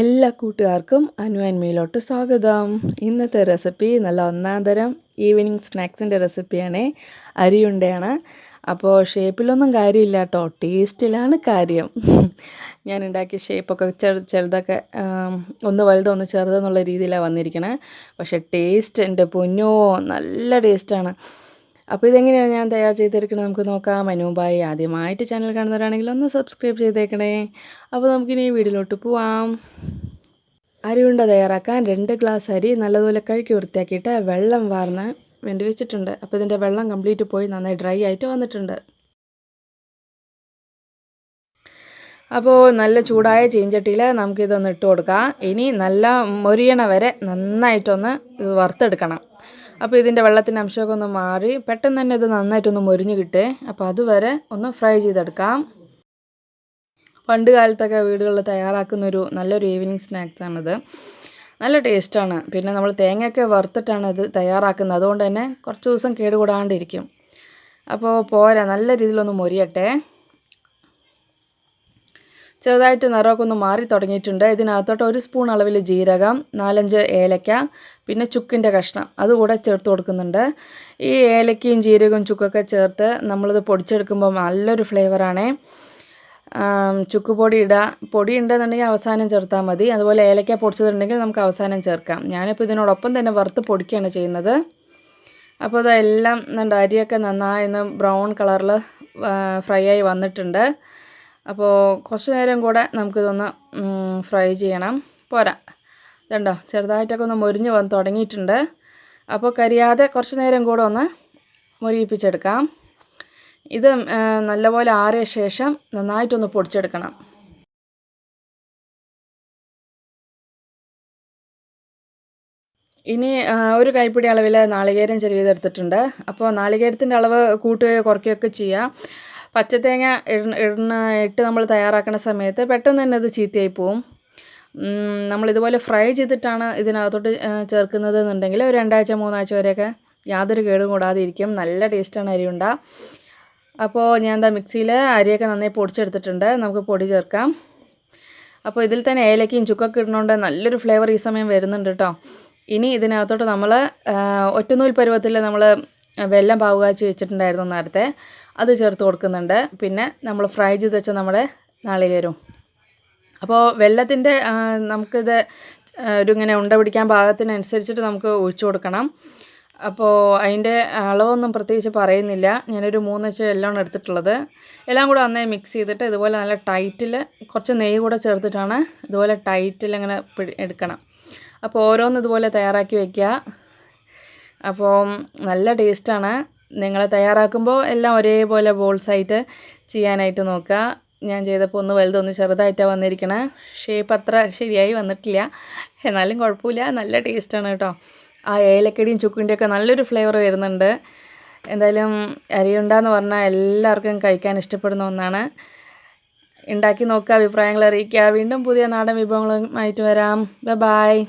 എല്ലാ കൂട്ടുകാർക്കും അനു അന്മയിലോട്ട് സ്വാഗതം. ഇന്നത്തെ റെസിപ്പി നല്ല ഒന്നാം തരം ഈവനിങ് സ്നാക്സിന്റെ റെസിപ്പിയാണ് അരിയുണ്ടയാണ്. അപ്പോൾ ഷേപ്പിലൊന്നും കാര്യമില്ല കേട്ടോ ടേസ്റ്റിലാണ് കാര്യം. ഞാൻ ഉണ്ടാക്കിയ ഷേപ്പൊക്കെ ചെറു ചെറുതൊക്കെ ഒന്ന് വലുതോ ഒന്ന് ചെറുതെന്നുള്ള രീതിയിലാണ് വന്നിരിക്കണേ. പക്ഷേ ടേസ്റ്റ് എന്റെ പൊന്നോ നല്ല ടേസ്റ്റാണ് അപ്പോൾ ഇതെങ്ങനെയാണ് ഞാൻ തയ്യാർ ചെയ്തെടുക്കുന്നത് നമുക്ക് നോക്കാം. മനുബായി ആദ്യമായിട്ട് ചാനൽ കാണുന്നവരാണെങ്കിൽ ഒന്ന് സബ്സ്ക്രൈബ് ചെയ്തേക്കണേ. അപ്പോൾ നമുക്കിനി ഈ പോവാം. അരി ഉണ്ട തയ്യാറാക്കാൻ രണ്ട് ഗ്ലാസ് അരി നല്ലതുപോലെ കഴുകി വൃത്തിയാക്കിയിട്ട് വെള്ളം വാർന്ന് വേണ്ടി വെച്ചിട്ടുണ്ട്. അപ്പോൾ ഇതിന്റെ വെള്ളം കംപ്ലീറ്റ് പോയി നന്നായി ഡ്രൈ ആയിട്ട് വന്നിട്ടുണ്ട്. അപ്പോൾ നല്ല ചൂടായ ചീഞ്ചട്ടിയിൽ നമുക്കിതൊന്ന് ഇട്ട് കൊടുക്കാം. ഇനി നല്ല മൊരിയണ വരെ നന്നായിട്ടൊന്ന് വറുത്തെടുക്കണം. അപ്പോൾ ഇതിന്റെ വെള്ളത്തിന്റെ അംശമൊക്കെ ഒന്ന് മാറി പെട്ടെന്ന് തന്നെ ഇത് നന്നായിട്ടൊന്ന് മൊരിഞ്ഞ് കിട്ടേ. അപ്പോൾ അതുവരെ ഒന്ന് ഫ്രൈ ചെയ്തെടുക്കാം. പണ്ട് കാലത്തൊക്കെ വീടുകളിൽ തയ്യാറാക്കുന്നൊരു നല്ലൊരു ഈവനിങ് സ്നാക്സാണിത്. നല്ല ടേസ്റ്റാണ്. പിന്നെ നമ്മൾ തേങ്ങയൊക്കെ വറുത്തിട്ടാണ് ഇത് തയ്യാറാക്കുന്നത്. അതുകൊണ്ട് തന്നെ കുറച്ച് ദിവസം കേടുകൂടാണ്ടിരിക്കും. അപ്പോൾ പോരാ നല്ല രീതിയിലൊന്ന് മൊരിയട്ടെ. ചെറുതായിട്ട് നിറമൊക്കെ ഒന്ന് മാറി തുടങ്ങിയിട്ടുണ്ട്. ഇതിനകത്തോട്ട് ഒരു സ്പൂൺ അളവിൽ ജീരകം നാലഞ്ച് ഏലക്ക പിന്നെ ചുക്കിന്റെ കഷ്ണം. അതുകൂടെ ചേർത്ത് കൊടുക്കുന്നുണ്ട്. ഈ ഏലക്കയും ജീരകവും ചുക്കൊക്കെ ചേർത്ത് നമ്മളിത് പൊടിച്ചെടുക്കുമ്പോൾ നല്ലൊരു ഫ്ലേവറാണേ ചുക്ക് പൊടി ഇടുക പൊടി ഉണ്ടെന്നുണ്ടെങ്കിൽ അവസാനം ചേർത്താൽ മതി. അതുപോലെ ഏലക്ക പൊടിച്ചതുണ്ടെങ്കിൽ നമുക്ക് അവസാനം ചേർക്കാം. ഞാനിപ്പോൾ ഇതിനോടൊപ്പം തന്നെ വറുത്ത് പൊടിക്കുകയാണ് ചെയ്യുന്നത്. അപ്പോൾ നല്ല അരിയൊക്കെ നന്നായി ബ്രൗൺ കളറിൽ ഫ്രൈ ആയി വന്നിട്ടുണ്ട്. അപ്പോൾ കുറച്ച് നേരം കൂടെ നമുക്കിതൊന്ന് ഫ്രൈ ചെയ്യണം. പോരാ. ഇതുണ്ടോ? ചെറുതായിട്ടൊക്കെ ഒന്ന് മുരിഞ്ഞ് വന്ന് തുടങ്ങിയിട്ടുണ്ട്. അപ്പോൾ കരിയാതെ കുറച്ച് നേരം കൂടെ ഒന്ന് മുരിയിപ്പിച്ചെടുക്കാം. ഇത് നല്ലപോലെ ആറിയ ശേഷം നന്നായിട്ടൊന്ന് പൊടിച്ചെടുക്കണം. ഇനി ഒരു കൈപ്പിടി അളവിൽ നാളികേരം ചെറിയതെടുത്തിട്ടുണ്ട് അപ്പോൾ നാളികേരത്തിന്റെ അളവ് കൂട്ടുകയോ കുറയ്ക്കുകയൊക്കെ ചെയ്യാം. പച്ചത്തേങ്ങ ഇടുന്ന ഇട്ട് നമ്മൾ തയ്യാറാക്കുന്ന സമയത്ത് പെട്ടെന്ന് തന്നെ അത് ചീത്തയായി പോവും. നമ്മളിതുപോലെ ഫ്രൈ ചെയ്തിട്ടാണ് ഇതിനകത്തോട്ട് ചേർക്കുന്നത് എന്നുണ്ടെങ്കിൽ ഒരു രണ്ടാഴ്ച മൂന്നാഴ്ച വരെയൊക്കെ യാതൊരു കേടും കൂടാതെ ഇരിക്കും. നല്ല ടേസ്റ്റാണ് അരിയുണ്ട. അപ്പോൾ ഞാൻ എന്താ മിക്സിയിൽ അരിയൊക്കെ നന്നായി പൊടിച്ചെടുത്തിട്ടുണ്ട്. നമുക്ക് പൊടി ചേർക്കാം. അപ്പോൾ ഇതിൽ തന്നെ ഏലക്കയും ചുക്കൊക്കെ ഇടുന്നതുകൊണ്ട് നല്ലൊരു ഫ്ലേവർ ഈ സമയം വരുന്നുണ്ട് കേട്ടോ ഇനി ഇതിനകത്തോട്ട് നമ്മൾ ഒറ്റനൂൽ പരുവത്തിൽ നമ്മൾ വെല്ലം പാവുകാച്ചി വെച്ചിട്ടുണ്ടായിരുന്നു നേരത്തെ. അത് ചേർത്ത് കൊടുക്കുന്നുണ്ട്. പിന്നെ നമ്മൾ ഫ്രൈ ചെയ്ത് വെച്ച നമ്മുടെ നാളികേരവും. അപ്പോൾ വെള്ളത്തിന്റെ നമുക്കിത് ഒരു ഇങ്ങനെ ഉണ്ട പിടിക്കാൻ പാകത്തിനനുസരിച്ചിട്ട് നമുക്ക് ഒഴിച്ചു കൊടുക്കണം. അപ്പോൾ അതിന്റെ അളവൊന്നും പ്രത്യേകിച്ച് പറയുന്നില്ല. ഞാനൊരു മൂന്നച്ച് എല്ലാം എടുത്തിട്ടുള്ളത്. എല്ലാം കൂടെ അന്നേ മിക്സ് ചെയ്തിട്ട് ഇതുപോലെ നല്ല ടൈറ്റിൽ കുറച്ച് നെയ്യ് കൂടെ ചേർത്തിട്ടാണ് ഇതുപോലെ ടൈറ്റിൽ ഇങ്ങനെ എടുക്കണം. അപ്പോൾ ഓരോന്ന് ഇതുപോലെ തയ്യാറാക്കി വയ്ക്കുക അപ്പോൾ നല്ല ടേസ്റ്റാണ് നിങ്ങൾ തയ്യാറാക്കുമ്പോൾ എല്ലാം ഒരേപോലെ ബോൾസായിട്ട് ചെയ്യാനായിട്ട് നോക്കുക. ഞാൻ ചെയ്തപ്പോൾ ഒന്ന് വലുതൊന്ന് ചെറുതായിട്ടാണ് വന്നിരിക്കണേ. ഷേപ്പ് അത്ര ശരിയായി വന്നിട്ടില്ല. എന്നാലും കുഴപ്പമില്ല. നല്ല ടേസ്റ്റാണ് കേട്ടോ. ആ ഏലക്കടിയും ചുക്കിന്റെയൊക്കെ നല്ലൊരു ഫ്ലേവർ വരുന്നുണ്ട്. എന്തായാലും അരിയുണ്ടെന്ന് പറഞ്ഞാൽ എല്ലാവർക്കും കഴിക്കാൻ ഇഷ്ടപ്പെടുന്ന ഒന്നാണ്. ഉണ്ടാക്കി നോക്കുക അഭിപ്രായങ്ങൾ അറിയിക്കുക. വീണ്ടും പുതിയ നാടൻ വിഭവങ്ങളുമായിട്ട് വരാം. ബൈ